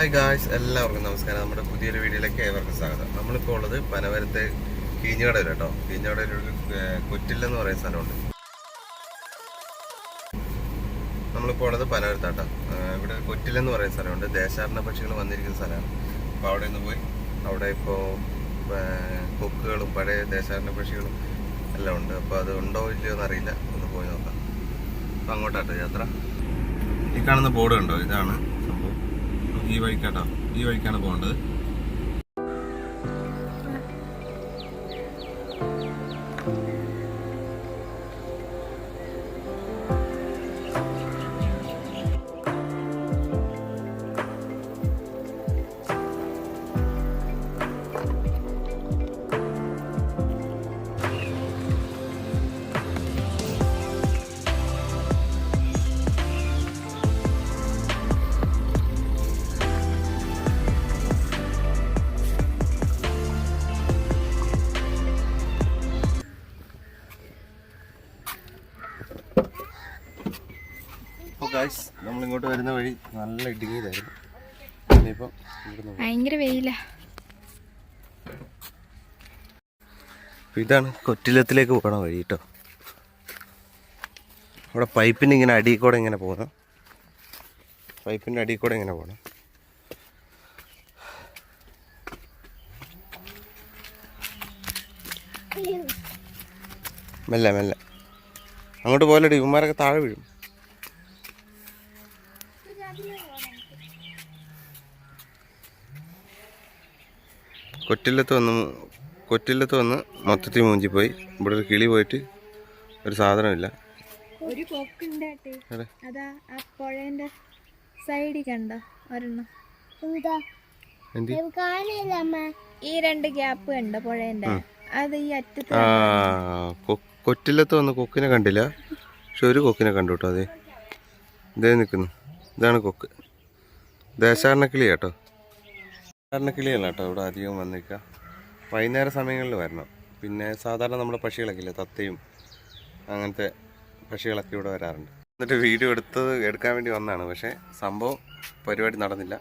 Hi guys എല്ലാവർക്കും നമസ്കാരം. നമ്മുടെ പുതിയൊരു വീഡിയോയിലേക്ക് ഏവർക്കും സ്വാഗതം. നമ്മളിപ്പോൾ ഉള്ളത് പനവരത്തെ കീഞ്ഞുകടയിൽ കേട്ടോ. കീഞ്ഞുകടയിൽ ഒരു കുറ്റില്ലെന്ന് പറയുന്ന സ്ഥലമുണ്ട്. നമ്മളിപ്പോൾ ഉള്ളത് പനവരത്താട്ടോ. ഇവിടെ കുറ്റില്ലെന്ന് പറയുന്ന സ്ഥലമുണ്ട്. ദേശാടന പക്ഷികൾ വന്നിരിക്കുന്ന സ്ഥലമാണ്. അപ്പോൾ അവിടെ നിന്ന് പോയി. അവിടെ ഇപ്പോൾ കൊക്കുകളും പഴയ ദേശാടന പക്ഷികളും എല്ലാം ഉണ്ട്. അപ്പോൾ അത് ഉണ്ടോ ഇല്ലയോ എന്നറിയില്ല. ഒന്ന് പോയി നോക്കാം. അപ്പോൾ അങ്ങോട്ടാട്ടോ യാത്ര. ഈ കാണുന്ന ബോർഡ് ഉണ്ടോ ഇതാണ്. ഈ വഴിക്കാട്ടോ. ഈ വഴിക്കാണ് പോകേണ്ടത്. അപ്പോൾ കാശ് നമ്മൾ ഇങ്ങോട്ട് വരുന്ന വഴി നല്ല ഇടുങ്ങിയതായിരുന്നു. ഇനിയിപ്പം. ഭയങ്കര വെയില. ഇതാണ് കൊറ്റിലത്തിലേക്ക് പോകണ വഴി കേട്ടോ അവിടെ പൈപ്പിന്റെ ഇങ്ങനെ അടിയിൽ കൂടെ ഇങ്ങനെ പോകണം. പൈപ്പിന്റെ അടിയിൽ കൂടെ ഇങ്ങനെ പോകണം. മെല്ലെ മെല്ലെ. അങ്ങോട്ട് പോലടി ഇവന്മാരൊക്കെ താഴെ വീഴും. കൊറ്റില്ലത്ത് വന്ന് കൊറ്റില്ലത്ത് വന്ന് മൊത്തത്തിൽ മൂഞ്ചി പോയി ഇവിടെ ഒരു കിളി പോയിട്ട് ഒരു സാധനമില്ല. ഒരു കൊക്കുണ്ട്? അതാ ആ പുഴേന്റെ സൈഡിൽ കണ്ടോ? ഒരെണ്ണം. ഈ രണ്ട് ഗ്യാപ്പ് കണ്ടോ പുഴേന്റെ? അത് ഈ അറ്റത്ത് കൊറ്റില്ലത്ത് വന്ന് കൊക്കിനെ കണ്ടില്ല. പക്ഷെ ഒരു കൊക്കിനെ കണ്ടു കേട്ടോ അതെ. ഇതേ നിൽക്കുന്നു. ഇതാണ് കൊക്ക്. ദേശാടനക്കിളി കേട്ടോ ദേശാടനക്കിളിയല്ല കേട്ടോ ഇവിടെ അധികം വന്നിരിക്കുക വൈകുന്നേര സമയങ്ങളിൽ വരണം. പിന്നെ സാധാരണ നമ്മുടെ പക്ഷികളൊക്കെ ഇല്ലേ തത്തയും അങ്ങനത്തെ പക്ഷികളൊക്കെ ഇവിടെ വരാറുണ്ട്. എന്നിട്ട് വീഡിയോ എടുത്തത് എടുക്കാൻ വേണ്ടി വന്നതാണ് പക്ഷേ സംഭവം പരിപാടി നടന്നില്ല.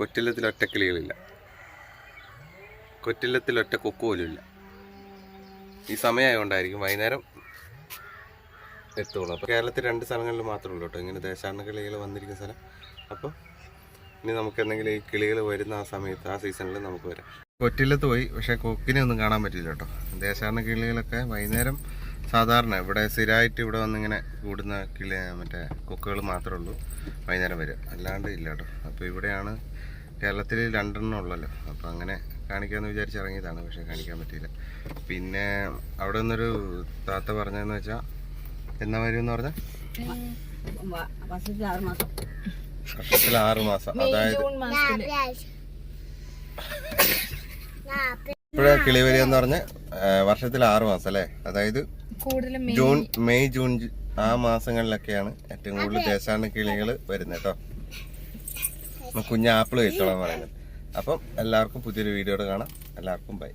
കൊറ്റില്ലത്തിൽ ഒറ്റ കിളികളില്ല. കൊറ്റില്ലത്തിൽ ഒറ്റ കൊക്ക് പോലും ഇല്ല. ഈ സമയമായതുകൊണ്ടായിരിക്കും വൈകുന്നേരം എത്തുള്ളൂ അപ്പോൾ കേരളത്തിൽ രണ്ട് സ്ഥലങ്ങളിൽ മാത്രമേ ഉള്ളൂ കേട്ടോ. ഇങ്ങനെ ദേശാടന കിളികൾ വന്നിരിക്കുന്ന സ്ഥലം. അപ്പോൾ ഇനി നമുക്ക് എന്തെങ്കിലും ഈ കിളികൾ വരുന്ന ആ സമയത്ത് ആ സീസണിൽ നമുക്ക് വരാം. കൊറ്റിലത്ത് പോയി. പക്ഷേ കൊക്കിനെ ഒന്നും കാണാൻ പറ്റില്ല കേട്ടോ. ദേശാടന കിളികളൊക്കെ വൈകുന്നേരം സാധാരണ ഇവിടെ സ്ഥിരമായിട്ട് ഇവിടെ വന്നിങ്ങനെ കൂടുന്ന കിളി മറ്റേ കൊക്കുകൾ മാത്രമേ ഉള്ളൂ വൈകുന്നേരം വരിക. അല്ലാണ്ട് ഇല്ല കേട്ടോ. അപ്പോൾ ഇവിടെയാണ് കേരളത്തിൽ രണ്ടെണ്ണം ഉള്ളല്ലോ. അപ്പോൾ അങ്ങനെ കാണിക്കാമെന്ന് വിചാരിച്ച് ഇറങ്ങിയതാണ്. പക്ഷേ കാണിക്കാൻ പറ്റിയില്ല. പിന്നെ അവിടെ നിന്നൊരു താത്ത പറഞ്ഞതെന്ന് വെച്ചാൽ എന്നാ വരും എന്ന് പറഞ്ഞാൽ വർഷത്തിൽ ആറ് മാസം. അതായത് ഇപ്പോഴേ കിളി വരിക എന്ന് പറഞ്ഞ വർഷത്തിൽ ആറ് മാസം അല്ലേ? അതായത് ജൂൺ മെയ് ജൂൺ ആ മാസങ്ങളിലൊക്കെയാണ് ഏറ്റവും കൂടുതൽ ദേശാടന കിളികൾ വരുന്നത് കേട്ടോ. കുഞ്ഞാപ്പിൾ ആപ്പിൾ കഴിച്ചോളാൻ പറയുന്നത്. അപ്പം എല്ലാവർക്കും പുതിയൊരു വീഡിയോ കാണാം. എല്ലാവർക്കും ബൈ.